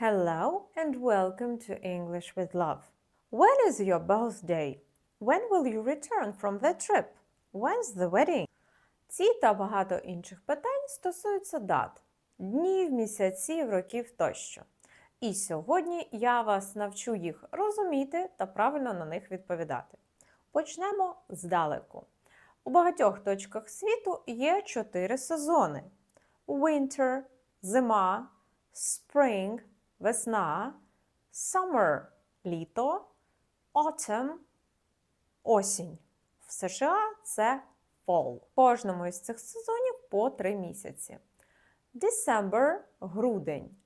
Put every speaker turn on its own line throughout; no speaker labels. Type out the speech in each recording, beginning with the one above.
Hello and welcome to English with Love. When is your birthday? When will you return from the trip? When's the wedding? Ці та багато інших питань стосуються дат, днів, місяців, років тощо. І сьогодні я вас навчу їх розуміти та правильно на них відповідати. Почнемо здалеку. У багатьох точках світу є чотири сезони: Winter – зима, Spring – весна, Summer – літо, Autumn – осінь. В США це fall. Кожному із цих сезонів по три місяці. December – грудень,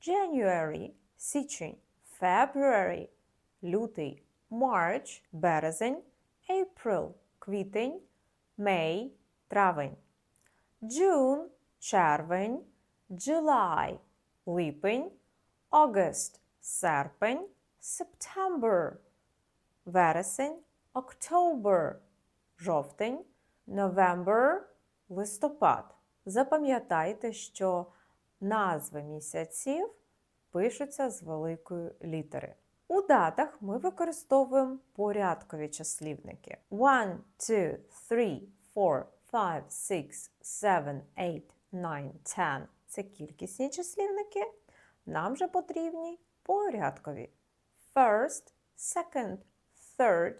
January – січень, February – лютий, March – березень, April – квітень, May – травень, June – червень, July – липень, August – серпень, September – вересень, October – жовтень, November – листопад. Запам'ятайте, що назви місяців пишуться з великої літери. У датах ми використовуємо порядкові числівники. 1, 2, 3, 4, 5, 6, 7, 8, 9, 10 – це кількісні числівники. Нам же потрібні порядкові. First, second, third,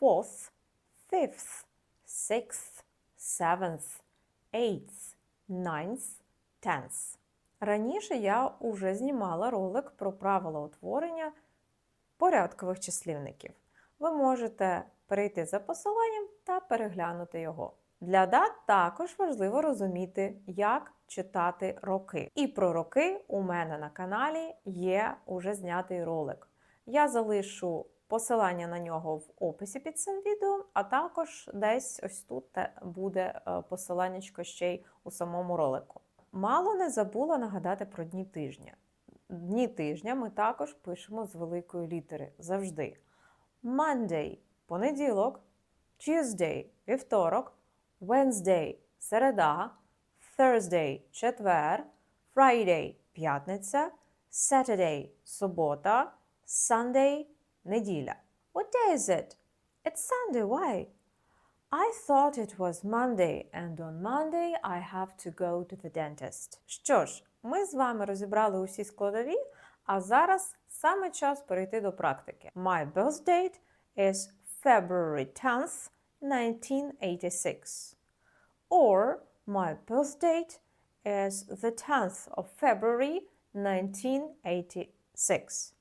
fourth, fifth, sixth, seventh, eighth, ninth, tenth. Раніше я уже знімала ролик про правила утворення порядкових числівників. Ви можете перейти за посиланням та переглянути його. Для дат також важливо розуміти, як читати роки. І про роки у мене на каналі є уже знятий ролик. Я залишу посилання на нього в описі під цим відео, а також десь ось тут буде е, посилання ще й у самому ролику. Мало не забула нагадати про дні тижня. Дні тижня ми також пишемо з великої літери завжди. Monday – понеділок, Tuesday – вівторок, Wednesday – середа, Thursday – четвер, Friday – п'ятниця, Saturday – субота, Sunday – неділя. What day is it? It's Sunday, why? I thought it was Monday, and on Monday I have to go to the dentist. Що ж, ми з вами розібрали усі складові, а зараз саме час перейти до практики. My birth date is February 10th, 1986. Or my birth date is the 10th of February 1986.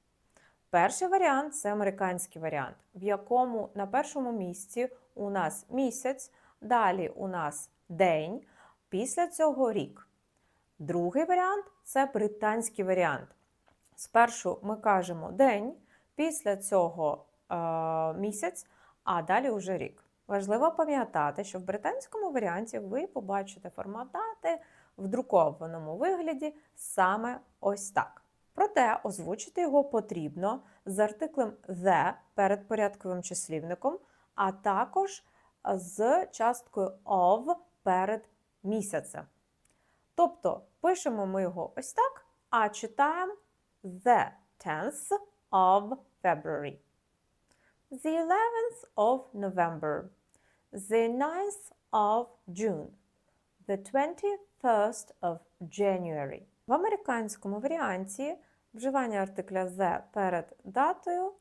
Перший варіант це американський варіант, в якому на першому місці у нас місяць, далі у нас день, після цього рік. Другий варіант це британський варіант. Спершу ми кажемо день, після цього е, місяць, а далі уже рік. Важливо пам'ятати, що в британському варіанті ви побачите формат дати в друкованому вигляді саме ось так. Проте озвучити його потрібно з артиклем the перед порядковим числівником, а також з часткою of перед місяцем. Тобто пишемо ми його ось так, а читаємо the 10th of February. The 11th of November. The 9th of June. The 21st of January. В американському варіанті вживання артикля the перед датою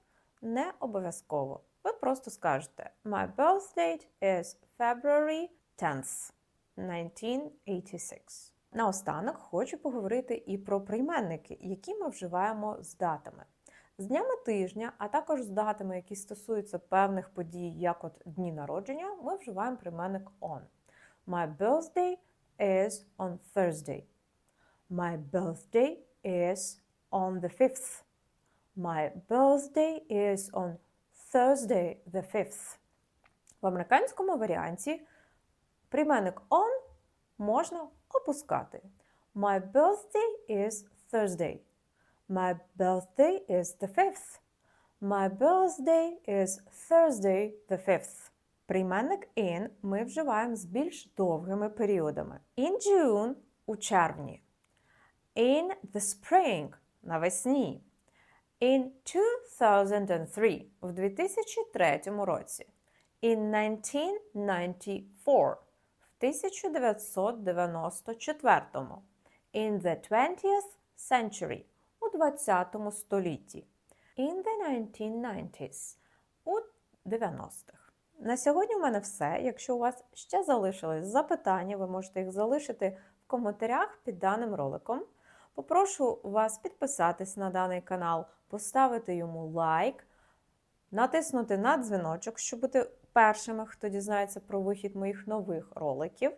не обов'язково. Ви просто скажете My birth date is February 10th, 1986. Наостанок хочу поговорити і про прийменники, які ми вживаємо з датами. З днями тижня, а також з датами, які стосуються певних подій, як от дні народження, ми вживаємо прийменник on. My birthday is on Thursday. My birthday is on the 5th. My birthday is on Thursday the 5th. В американському варіанті прийменник on можна опускати. My birthday is Thursday. My birthday is the 5th. My birthday is Thursday the 5th. Прийменник in ми вживаємо з більш довгими періодами. In June у червні. In the spring навесні. In 2003 в 2003 році. In 1994 в 1994. In the 20th century у 20 столітті. In the 1990s у 90-х. На сьогодні у мене все. Якщо у вас ще залишились запитання, ви можете їх залишити в коментарях під даним роликом. Попрошу вас підписатись на даний канал, поставити йому лайк, натиснути на дзвіночок, щоб бути першими, хто дізнається про вихід моїх нових роликів.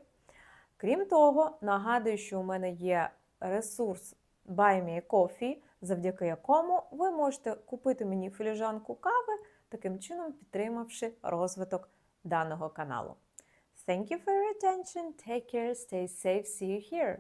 Крім того, нагадую, що у мене є ресурс Buy Me Coffee, завдяки якому ви можете купити мені філіжанку кави, таким чином підтримавши розвиток даного каналу. Thank you for your attention. Take care, stay safe, see you here.